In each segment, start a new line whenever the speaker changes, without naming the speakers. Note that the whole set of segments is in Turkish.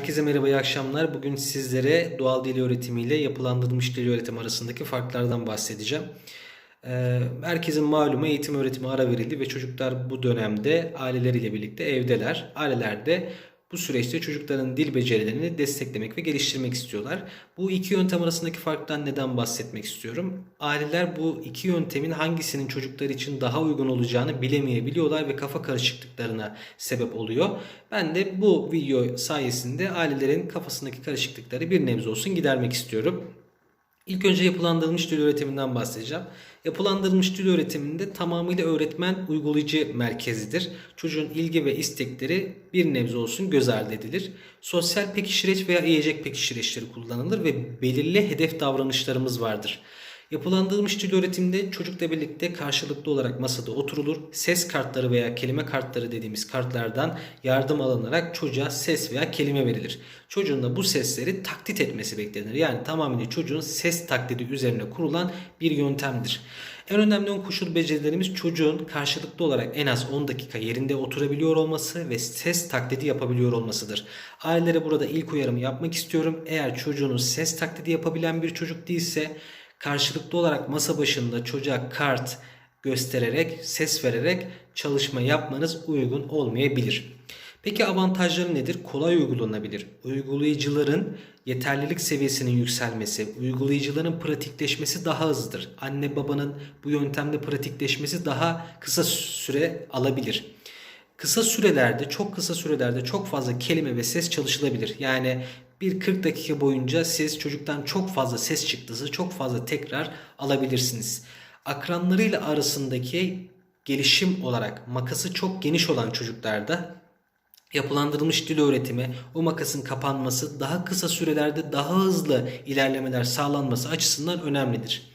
Herkese merhaba, iyi akşamlar. Bugün sizlere doğal dil öğretimi ile yapılandırılmış dil öğretimi arasındaki farklardan bahsedeceğim. Ee, Herkesin malumu eğitim öğretimi ara verildi ve çocuklar bu dönemde aileleriyle birlikte evdeler. Aileler de bu süreçte çocukların dil becerilerini desteklemek ve geliştirmek istiyorlar. Bu iki yöntem arasındaki farktan neden bahsetmek istiyorum? Aileler bu iki yöntemin hangisinin çocuklar için daha uygun olacağını bilemeyebiliyorlar ve kafa karışıklıklarına sebep oluyor. Ben de bu video sayesinde ailelerin kafasındaki karışıklıkları bir nebze olsun gidermek istiyorum. İlk önce yapılandırılmış dil öğretiminden bahsedeceğim. Yapılandırılmış dil öğretiminde tamamıyla öğretmen uygulayıcı merkezidir. Çocuğun ilgi ve istekleri bir nebze olsun göz ardı edilir. Sosyal pekiştireç veya yiyecek pekiştireçleri kullanılır ve belirli hedef davranışlarımız vardır. Yapılandırılmış dil öğretiminde çocukla birlikte karşılıklı olarak masada oturulur. Ses kartları veya kelime kartları dediğimiz kartlardan yardım alınarak çocuğa ses veya kelime verilir. Çocuğun da bu sesleri taklit etmesi beklenir. Yani tamamıyla çocuğun ses taklidi üzerine kurulan bir yöntemdir. En önemli ön koşul becerilerimiz çocuğun karşılıklı olarak en az 10 dakika yerinde oturabiliyor olması ve ses taklidi yapabiliyor olmasıdır. Ailelere burada ilk uyarımı yapmak istiyorum. Eğer çocuğunuz ses taklidi yapabilen bir çocuk değilse karşılıklı olarak masa başında çocuğa kart göstererek, ses vererek çalışma yapmanız uygun olmayabilir. Peki avantajları nedir? Kolay uygulanabilir. Uygulayıcıların yeterlilik seviyesinin yükselmesi, uygulayıcıların pratikleşmesi daha hızlıdır. Anne babanın bu yöntemde pratikleşmesi daha kısa süre alabilir. Kısa sürelerde, çok kısa sürelerde çok fazla kelime ve ses çalışılabilir. Yani bir 40 dakika boyunca siz çocuktan çok fazla ses çıktısı, çok fazla tekrar alabilirsiniz. Akranlarıyla arasındaki gelişim olarak makası çok geniş olan çocuklarda yapılandırılmış dil öğretimi o makasın kapanması daha kısa sürelerde daha hızlı ilerlemeler sağlanması açısından önemlidir.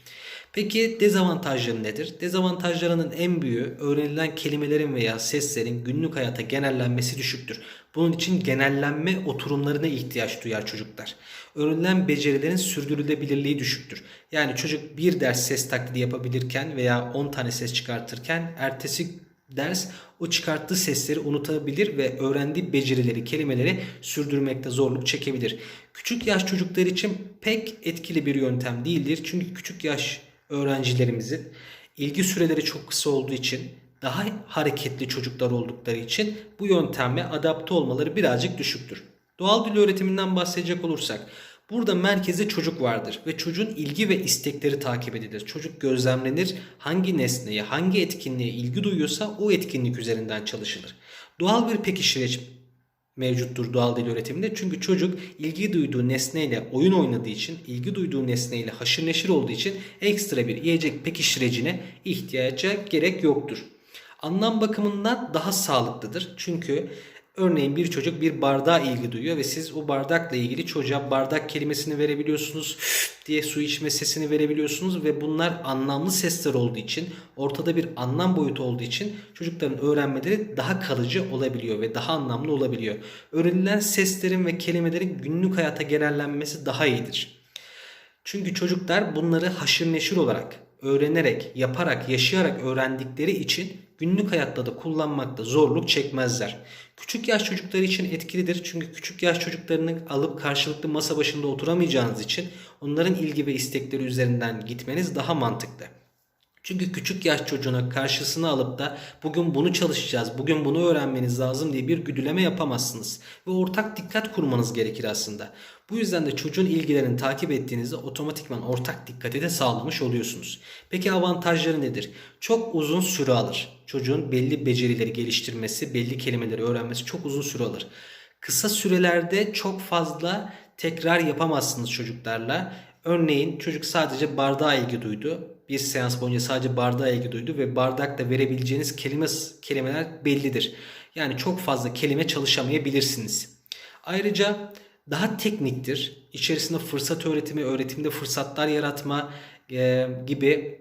Peki dezavantajları nedir? Dezavantajlarının en büyüğü öğrenilen kelimelerin veya seslerin günlük hayata genellenmesi düşüktür. Bunun için genellenme oturumlarına ihtiyaç duyar çocuklar. Öğrenilen becerilerin sürdürülebilirliği düşüktür. Yani çocuk bir ders ses taklidi yapabilirken veya 10 tane ses çıkartırken ertesi ders o çıkarttığı sesleri unutabilir ve öğrendiği becerileri, kelimeleri sürdürmekte zorluk çekebilir. Küçük yaş çocuklar için pek etkili bir yöntem değildir. Çünkü küçük yaş öğrencilerimizin ilgi süreleri çok kısa olduğu için daha hareketli çocuklar oldukları için bu yönteme adapte olmaları birazcık düşüktür. Doğal dil öğretiminden bahsedecek olursak burada merkezde çocuk vardır ve çocuğun ilgi ve istekleri takip edilir. Çocuk gözlemlenir, hangi nesneye, hangi etkinliğe ilgi duyuyorsa o etkinlik üzerinden çalışılır. Doğal bir pekiştireç mevcuttur doğal dil öğretiminde. Çünkü çocuk ilgi duyduğu nesneyle oyun oynadığı için, ilgi duyduğu nesneyle haşır neşir olduğu için ekstra bir yiyecek pekiştirecine ihtiyaca gerek yoktur. Anlam bakımından daha sağlıklıdır. Çünkü örneğin bir çocuk bir bardağa ilgi duyuyor ve siz o bardakla ilgili çocuğa bardak kelimesini verebiliyorsunuz diye su içme sesini verebiliyorsunuz ve bunlar anlamlı sesler olduğu için ortada bir anlam boyutu olduğu için çocukların öğrenmeleri daha kalıcı olabiliyor ve daha anlamlı olabiliyor. Öğrenilen seslerin ve kelimelerin günlük hayata genellenmesi daha iyidir. Çünkü çocuklar bunları haşır neşir olarak öğrenerek, yaparak, yaşayarak öğrendikleri için günlük hayatta da kullanmakta zorluk çekmezler. Küçük yaş çocukları için etkilidir. Çünkü küçük yaş çocuklarını alıp karşılıklı masa başında oturamayacağınız için onların ilgi ve istekleri üzerinden gitmeniz daha mantıklı. Çünkü küçük yaş çocuğuna karşısına alıp da bugün bunu çalışacağız, bugün bunu öğrenmeniz lazım diye bir güdüleme yapamazsınız. Ve ortak dikkat kurmanız gerekir aslında. Bu yüzden de çocuğun ilgilerini takip ettiğinizde otomatikman ortak dikkati de sağlamış oluyorsunuz. Peki avantajları nedir? Çok uzun süre alır. Çocuğun belli becerileri geliştirmesi, belli kelimeleri öğrenmesi çok uzun süre alır. Kısa sürelerde çok fazla tekrar yapamazsınız çocuklarla. Örneğin çocuk sadece bardağa ilgi duydu. Bir seans boyunca sadece bardağa ilgi duydu ve bardakla verebileceğiniz kelime kelimeler bellidir. Yani çok fazla kelime çalışamayabilirsiniz. Ayrıca daha tekniktir. İçerisinde fırsat öğretimi, öğretimde fırsatlar yaratma e, gibi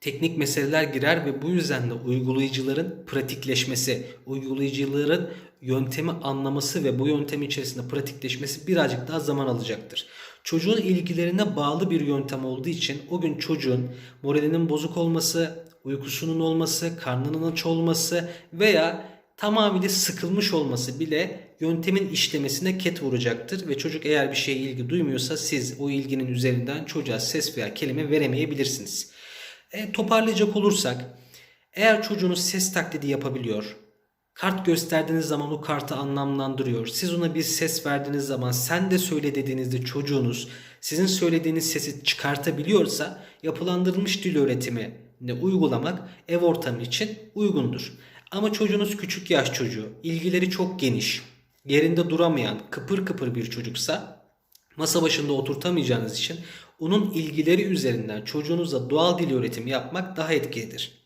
teknik meseleler girer ve bu yüzden de uygulayıcıların pratikleşmesi, uygulayıcıların yöntemi anlaması ve bu yöntem içerisinde pratikleşmesi birazcık daha zaman alacaktır. Çocuğun ilgilerine bağlı bir yöntem olduğu için o gün çocuğun moralinin bozuk olması, uykusunun olması, karnının aç olması veya tamamıyla sıkılmış olması bile yöntemin işlemesine ket vuracaktır ve çocuk eğer bir şeye ilgi duymuyorsa siz o ilginin üzerinden çocuğa ses veya kelime veremeyebilirsiniz. E, toparlayacak olursak eğer çocuğunuz ses taklidi yapabiliyor, kart gösterdiğiniz zaman o kartı anlamlandırıyor. Siz ona bir ses verdiğiniz zaman sen de söyle dediğinizde çocuğunuz sizin söylediğiniz sesi çıkartabiliyorsa yapılandırılmış dil öğretimini uygulamak ev ortamı için uygundur. Ama çocuğunuz küçük yaş çocuğu, ilgileri çok geniş, yerinde duramayan, kıpır kıpır bir çocuksa masa başında oturtamayacağınız için onun ilgileri üzerinden çocuğunuza doğal dil öğretimi yapmak daha etkilidir.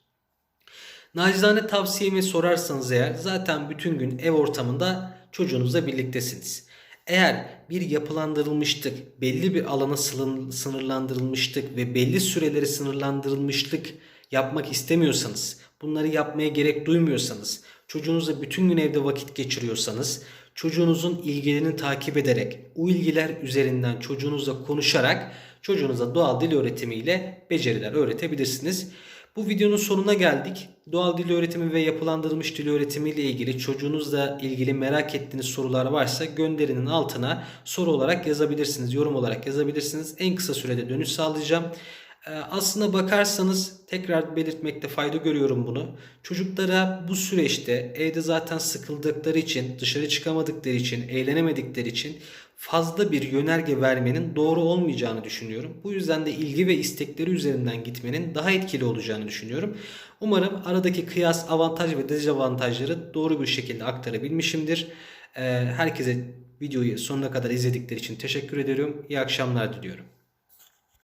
Nacizane tavsiyemi sorarsanız eğer zaten bütün gün ev ortamında çocuğunuzla birliktesiniz. Eğer bir yapılandırılmıştık, belli bir alana sınırlandırılmıştık ve belli süreleri sınırlandırılmışlık yapmak istemiyorsanız, bunları yapmaya gerek duymuyorsanız, çocuğunuzla bütün gün evde vakit geçiriyorsanız, çocuğunuzun ilgilerini takip ederek, o ilgiler üzerinden çocuğunuzla konuşarak çocuğunuza doğal dil öğretimiyle beceriler öğretebilirsiniz. Bu videonun sonuna geldik. Doğal dil öğretimi ve yapılandırılmış dil öğretimi ile ilgili çocuğunuzla ilgili merak ettiğiniz sorular varsa gönderinin altına soru olarak yazabilirsiniz, yorum olarak yazabilirsiniz. En kısa sürede dönüş sağlayacağım. Ee, Aslına bakarsanız tekrar belirtmekte fayda görüyorum bunu. Çocuklara bu süreçte evde zaten sıkıldıkları için, dışarı çıkamadıkları için, eğlenemedikleri için fazla bir yönerge vermenin doğru olmayacağını düşünüyorum. Bu yüzden de ilgi ve istekleri üzerinden gitmenin daha etkili olacağını düşünüyorum. Umarım aradaki kıyas avantaj ve dezavantajları doğru bir şekilde aktarabilmişimdir. Ee, Herkese videoyu sonuna kadar izledikleri için teşekkür ediyorum. İyi akşamlar diliyorum.